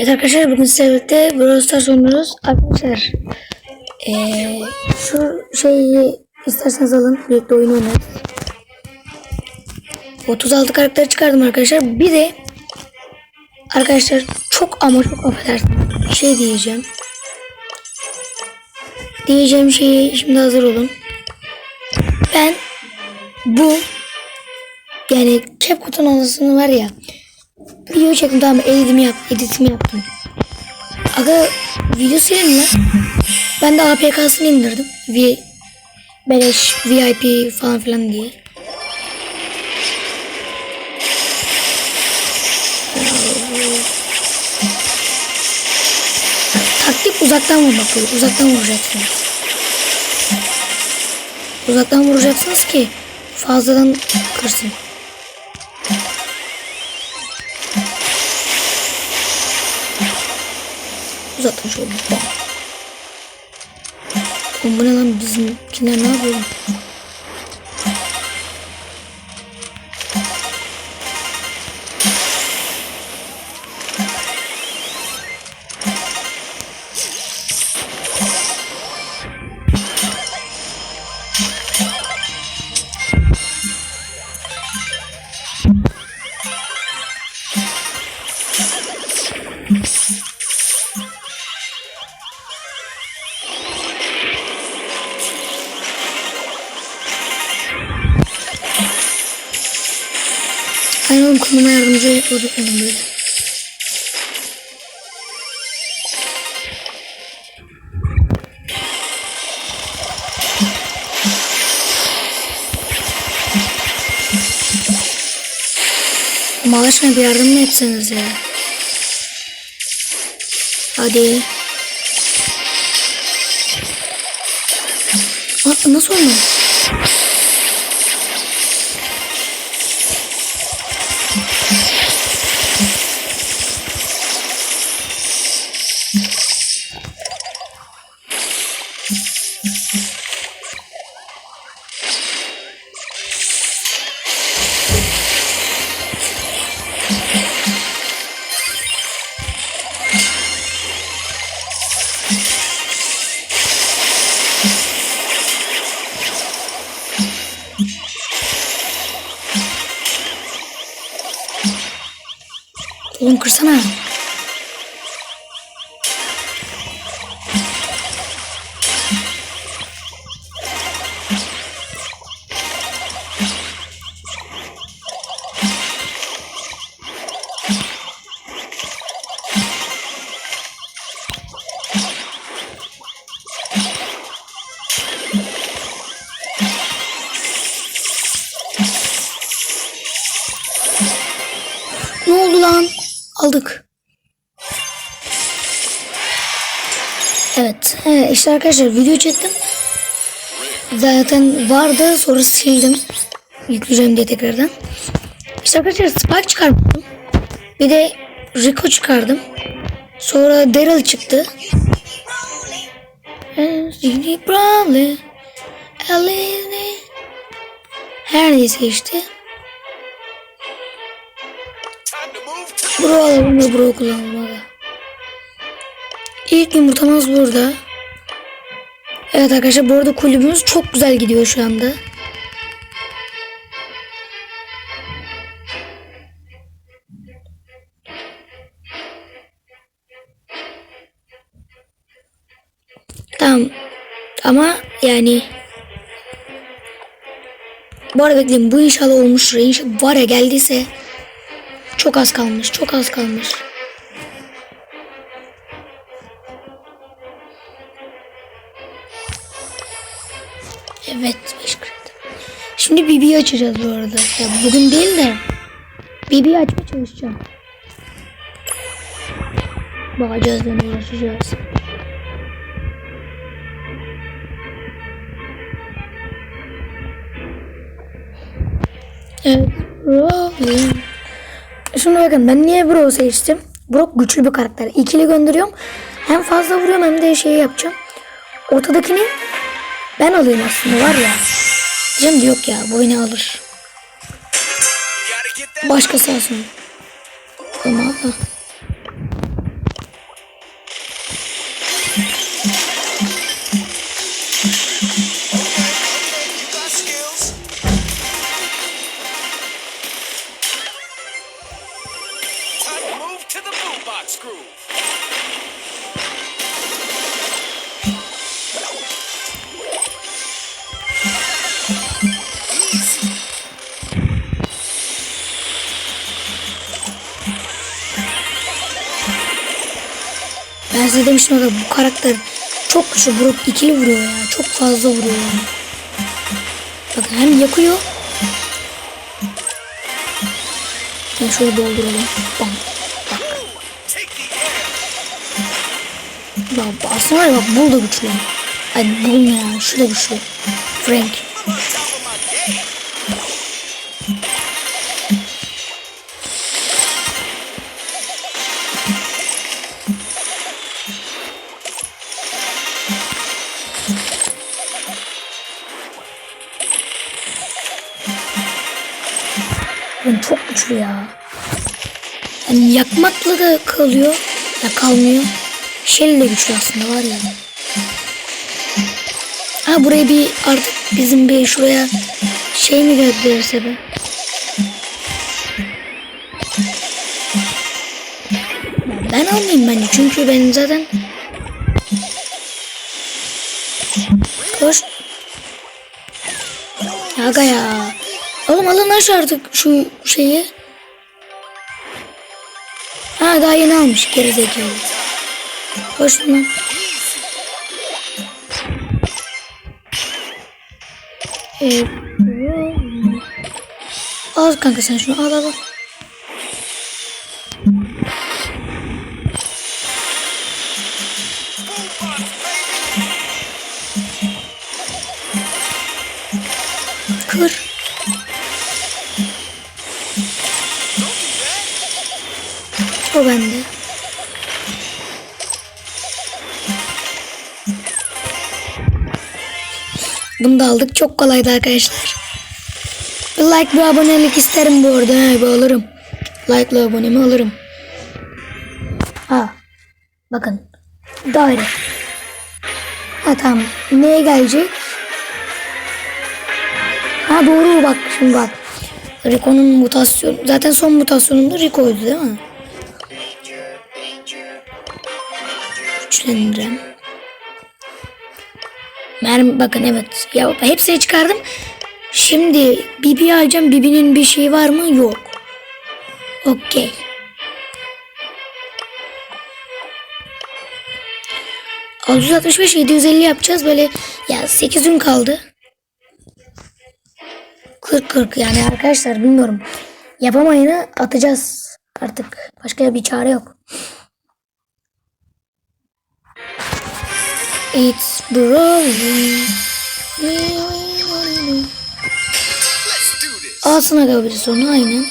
Evet arkadaşlar bugün sizlerle birlikte Brawl Stars oynuyoruz. Arkadaşlar eee, şu şeyi isterseniz alın birlikte oyun oynarız. 36 karakter çıkardım arkadaşlar. Bir de arkadaşlar çok ama çok affedersiniz şey diyeceğim. Diyeceğim şeyi şimdi hazır olun. Ben bu yani CapCut'un anasını var ya video çektim tamam editimi yap editimi yaptım. Aga video silin lan. Ben de APK'sını indirdim. V beleş VIP falan filan diye. Taktik uzaktan vurmak. Uzaktan vuracaksınız. Uzaktan vuracaksınız ki fazladan kırsın. Bam. Oğlum bu ne lan bizimkiler ne yapıyor? Oğlum konuma yardımcı olacak benim böyle. Allah aşkına bir yardım mı etseniz ya? Hadi. Aa, nasıl olmadı? Oğlum kırsana. İşte arkadaşlar video çektim. Zaten vardı sonra sildim. Yükleyeceğim diye tekrardan. İşte arkadaşlar Spike çıkardım. Bir de Rico çıkardım. Sonra Daryl çıktı. Her neyse işte. Bro alalım da bro kullanalım. İlk yumurtamız burada. Evet arkadaşlar bu arada kulübümüz çok güzel gidiyor şu anda. Tamam. Ama yani bu arada bekleyin bu inşallah olmuştur. İnşallah var ya geldiyse çok az kalmış. Çok az kalmış. Şimdi BB'yi açacağız bu arada. Ya bugün değil de BB'yi açmaya çalışacağım. Bakacağız da uğraşacağız. Evet. Rolling. Şimdi bakın ben niye Brock'u seçtim? Brock güçlü bir karakter. İkili gönderiyorum. Hem fazla vuruyorum hem de şey yapacağım. Ortadakini ben alayım aslında var ya. Diyeceğim de yok ya bu beni alır. Başkası alsın. Ama. Size demiştim aga bu karakter çok güçlü. Brock ikili vuruyor ya. Çok fazla vuruyor yani. Bakın hem yakıyor. Ben şöyle dolduralım. Bam. Air. Bak, aslında bak bul da güçlü. Ay bul ne ya? Şu da güçlü. Frank. Güçlü ya. Yani yakmakla da kalıyor. Ya kalmıyor. Shell güçlü aslında var ya. Ha buraya bir artık bizim bir şuraya şey mi gönderirse be. Ben almayayım bence çünkü benim zaten Koş. Aga ya. Oğlum alın artık şu şeyi. Ha daha yeni almış gerizekalı. Koş lan. Ee, al kanka sen şunu al al al. Bunu da aldık. Çok kolaydı arkadaşlar. Bir like bir abonelik isterim bu arada. He, bir alırım. Like ile abonemi alırım. Ha. Bakın. Daire. Ha tamam. Neye gelecek? Ha doğru bak şimdi bak. Rico'nun mutasyonu. Zaten son mutasyonunda Rico'ydu değil mi? Güçlendirem. Mermi bakın evet. Ya hepsini çıkardım. Şimdi Bibi alacağım. Bibi'nin bir şeyi var mı? Yok. Okey. ...665 750 yapacağız böyle... ...ya 8 gün kaldı. 40-40 yani arkadaşlar bilmiyorum. Yapamayını atacağız artık. Başka bir çare yok. It's this. Alsın aga bir sonu aynen.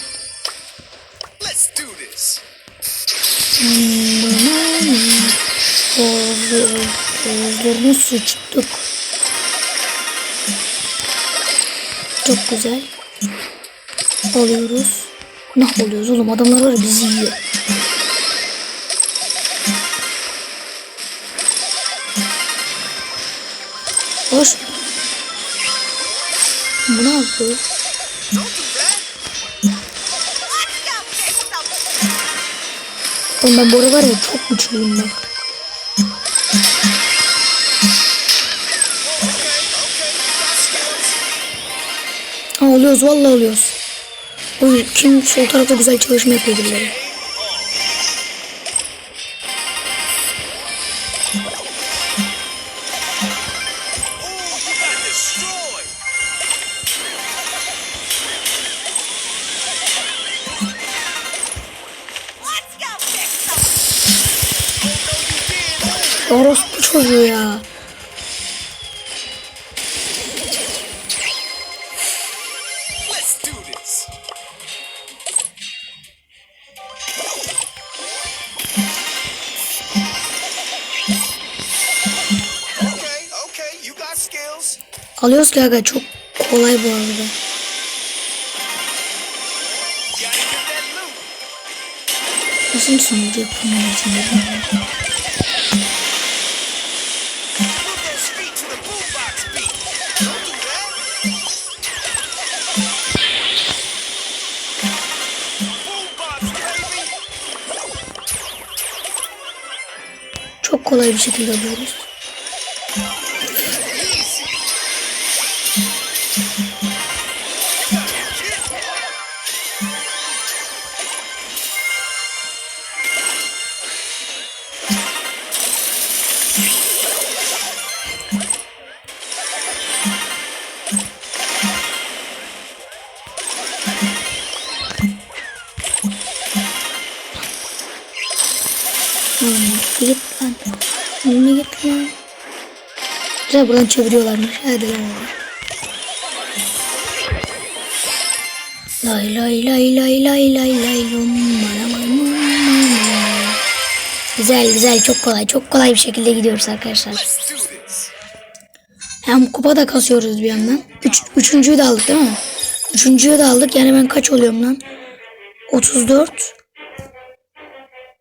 Let's do this. Gözlerini sıçtık. Çok güzel. Alıyoruz. Ne oluyoruz oğlum adamlar var bizi yiyor. Yapıyor? Oğlum ben bu arada var ya çok güçlüyüm bak. Ha oluyoruz vallahi oluyoruz. Oy kim sol tarafta güzel çalışma yapıyor birileri. Orospu çocuğu ya. Alıyoruz ki aga çok kolay bu arada. Nasıl sonucu yapamıyorum kolay bir şekilde. Güzel buradan çeviriyorlarmış. Hadi lan. Lay lay lay lay lay lay lay. Güzel güzel çok kolay çok kolay bir şekilde gidiyoruz arkadaşlar. Hem kupa da kasıyoruz bir yandan. Üç, üçüncüyü de aldık değil mi? Üçüncüyü de aldık. Yani ben kaç oluyorum lan? 34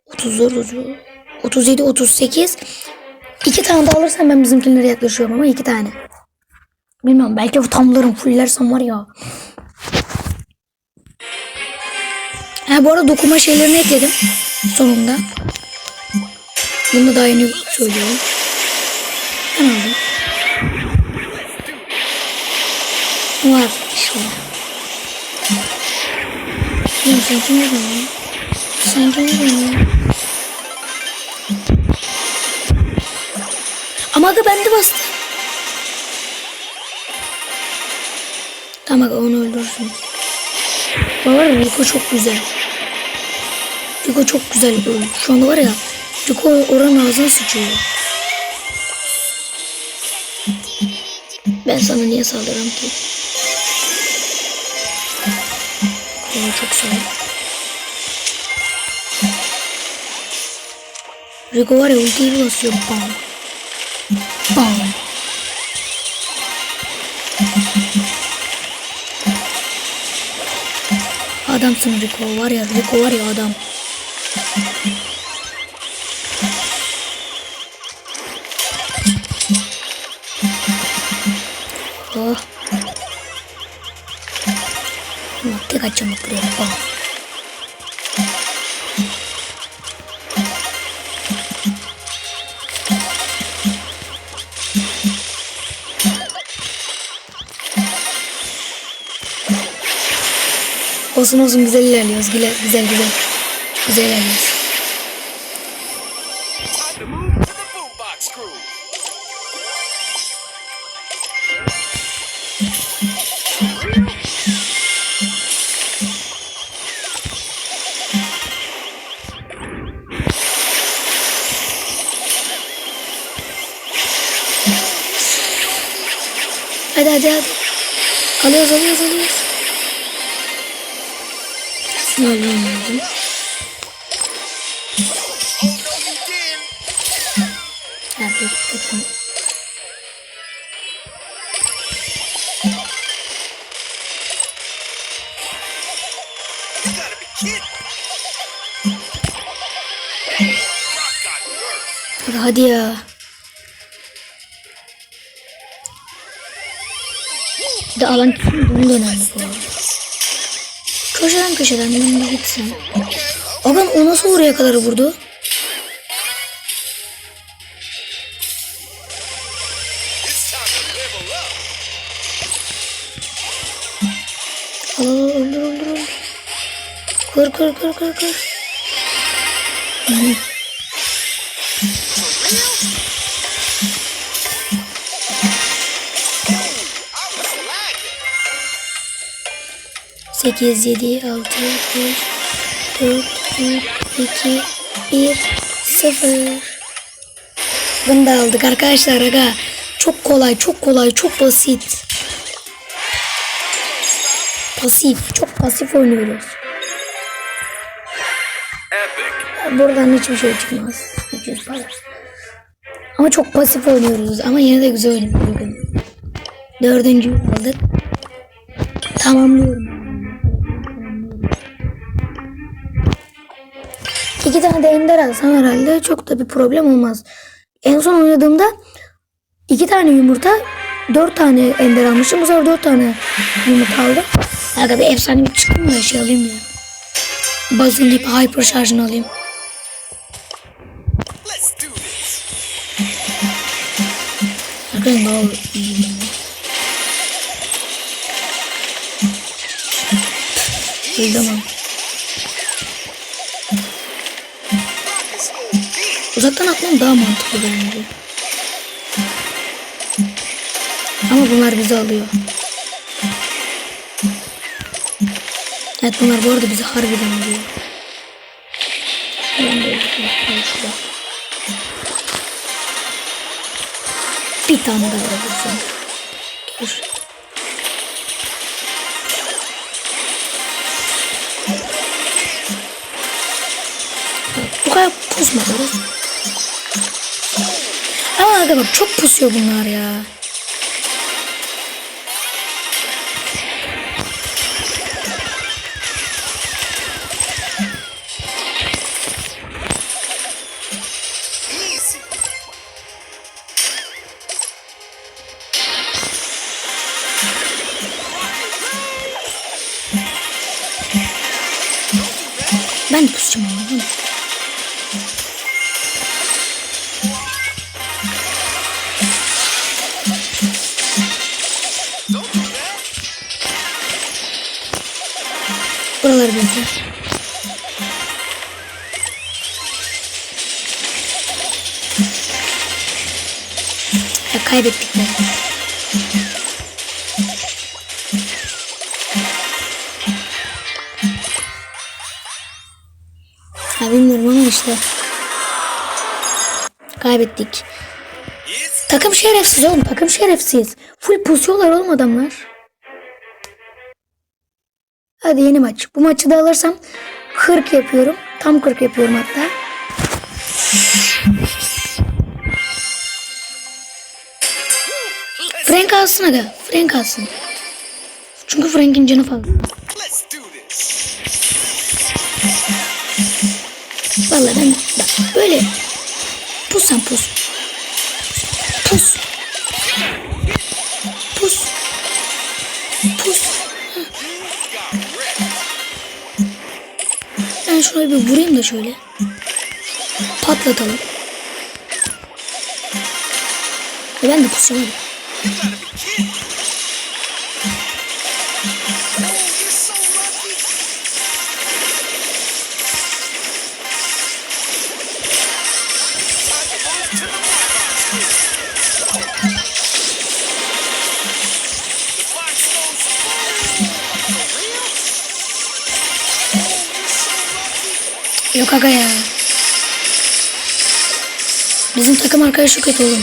34 30, 37 38 İki tane daha alırsam ben bizimkilere yaklaşıyorum ama iki tane. Bilmiyorum belki tamlarım fullersem var ya. Ha bu arada dokuma şeylerini ekledim. Sonunda. Bunu da daha yeni söylüyorum. Ben aldım. Var işte. Ya sen kim oldun ya? Sen Ama aga ben de bastım. Tamam aga onu öldürsün. Var ya Rico çok güzel. Rico çok güzel öldü. Şu anda var ya Rico oranın ağzına sıçıyor. Ben sana niye saldırırım ki? Kolay çok ol. Rico var ya ultiyi bir basıyor. Bam. Bam. Adamsın Rico var ya Rico var ya adam. Oh. Tek açacağım bak buraya. Bam. Olsun olsun güzel ilerliyoruz. Güzel güzel güzel. Güzel ilerliyoruz. Nerfed. Hadi, ya. Bir de alan bunu da önemli bu arada. Köşeden köşeden ben de gitsen. Aman o nasıl oraya kadar vurdu? Kır kır kır kır kır. Hı. I was lagging. 8, 7, 6, 5, 4, 3, 2, 1, 0. Bunu da aldık arkadaşlar aga. Çok kolay, çok kolay, çok basit. Pasif, çok pasif oynuyoruz. Buradan hiçbir şey çıkmaz. 200 para. Ama çok pasif oynuyoruz. Ama yine de güzel oynuyoruz. bugün. Dördüncü aldık. Tamamlıyorum. İki tane de ender alsam herhalde çok da bir problem olmaz. En son oynadığımda iki tane yumurta dört tane ender almışım. Bu sefer dört tane yumurta aldım. Aga bir efsane bir çıkın da şey alayım ya. Buzz'ın hyper şarjını alayım. Öldüm ama. Rockets OD. Uzaktan atmam daha mantıklı bence. Ama bunlar bizi alıyor. Evet bunlar bu arada bizi harbiden alıyor. Bir tane daha vuracağım. Dur. Bu kadar pusmaları. Ama bak çok pusuyor bunlar ya. Bilmiyorum ama işte. Kaybettik. Takım şerefsiz oğlum takım şerefsiz. Full pusuyorlar oğlum adamlar. Hadi yeni maç. Bu maçı da alırsam 40 yapıyorum. Tam 40 yapıyorum hatta. Frank alsın aga. Frank alsın. Çünkü Frank'in canı fazla. Ben bak böyle pus sen pus. Pus. Pus. Pus. Ben şuraya bir vurayım da şöyle. Patlatalım. Ve ben de pusayım Yok ya. Bizim takım arkadaşı kötü oğlum.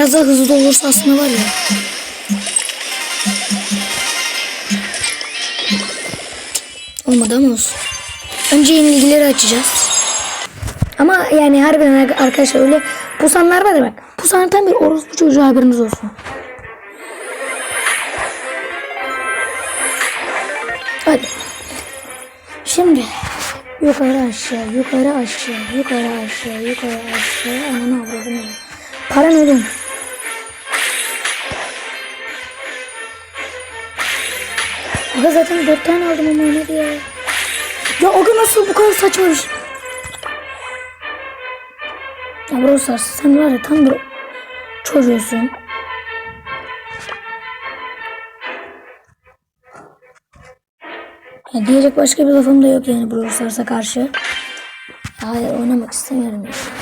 Biraz daha hızlı olursa aslında var ya. Olmadı ama olsun. Önce yenilgileri açacağız. Ama yani harbiden arkadaşlar öyle pusanlar var ya bak. Pusan tam bir orospu çocuğu haberiniz olsun. Hadi. Şimdi yukarı aşağı, yukarı aşağı, yukarı aşağı, yukarı aşağı. Ananı avradım. Paran oğlum. Aga zaten dört tane aldım ama oynadı ya. Ya aga nasıl bu kadar saçma bir şey. Ya Brawl Stars sen var ya tam bir çocuğusun. Ya diyecek başka bir lafım da yok yani Brawl Stars'a karşı. Hayır oynamak istemiyorum ya.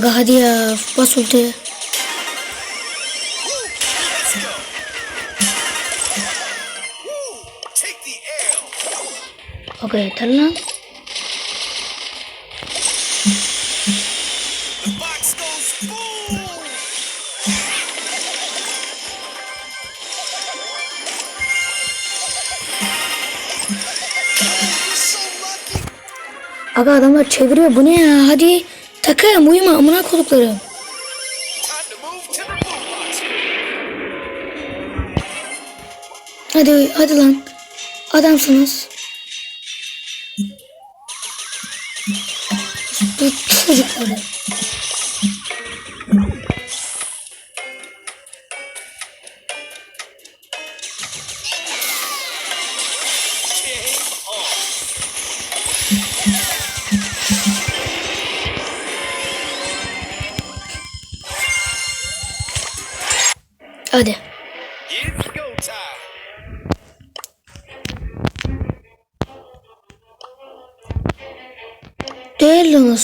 Aga hadi ya bas L. Aga yeter lan. Aga adamlar çeviriyor bu ne ya hadi. Takım uyuma amına kodukları. Time to move to the boombox groove. Hadi hadi lan. Adamsınız. Çocukları.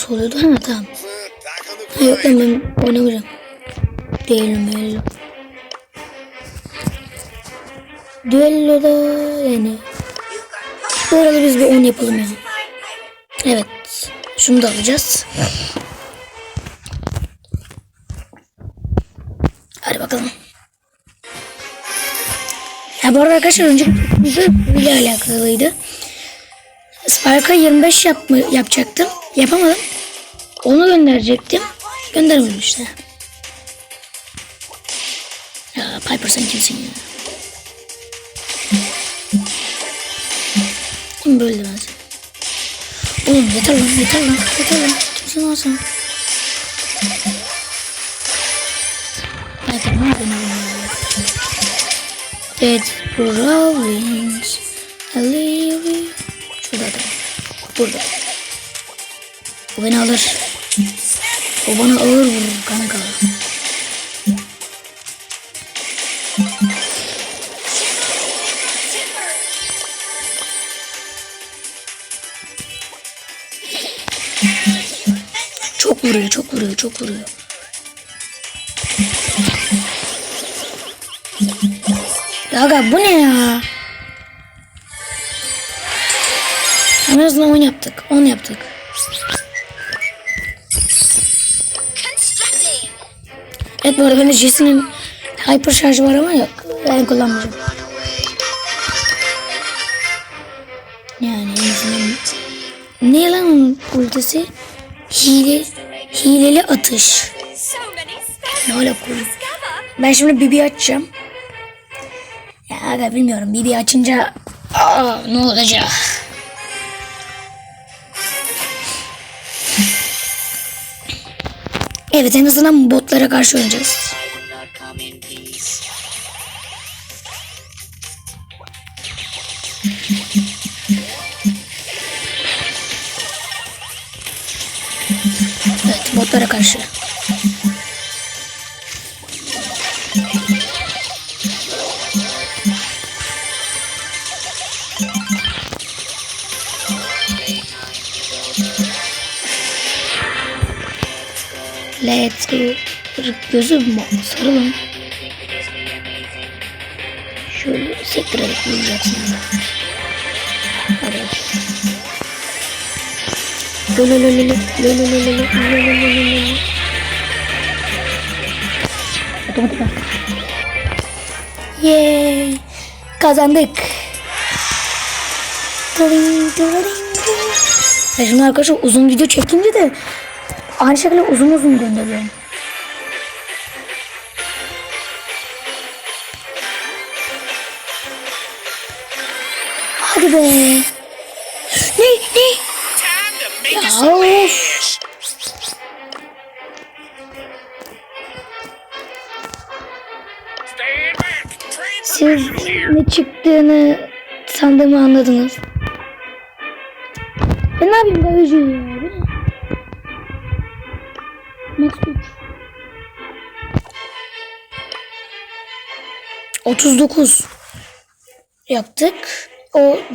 Nasıl oluyordu? Ha tamam. Ha, yok lan ben oynamayacağım. Değerli değerli. Düelloda yani. Bu arada biz bir 10 yapalım ya. Evet. Şunu da alacağız. Hadi bakalım. Ya bu arada arkadaşlar video ile alakalıydı. Spark'a 25 yapma, yapacaktım. Yapamadım. Onu gönderecektim. Gönderemedim işte. Ya Piper sen kimsin ya? Kim böldü ben seni? Oğlum yeter lan yeter lan yeter lan. Kimsin lan sen? Piper ne yapıyorsun oğlum ya? It's Rollins. Hallelujah. Şurada adam. Burada. O beni alır. O bana ağır vurur kanka. Çok vuruyor, çok vuruyor, çok vuruyor. Aga bu ne ya? En azından 10 yaptık. 10 yaptık. Evet bu arada bende Jesse'nin hyper şarjı var ama yok. Ben kullanmayacağım. Yani. Ne lan ultisi? Hile, hileli atış. Ne alaka oğlum? discover. Ben şimdi Bibi açacağım. Ya aga bilmiyorum Bibi açınca aa, ne olacak? Evet en azından botlara karşı oynayacağız. Gözüm sarı lan. Şöyle sektirerek vuracaksın. Hadi bak. Lo lo lo lo lo lo lo lo lo lo lo lo lo. Otomatik at. Yeee. Kazandık. Tring, tring. Ya şimdi arkadaşlar uzun video çekince de aynı şekilde uzun uzun gönderiyorum. Çıktığını sandığımı anladınız. Ben ne yapayım ya? Bu ne? Max 3. 39 yaptık. O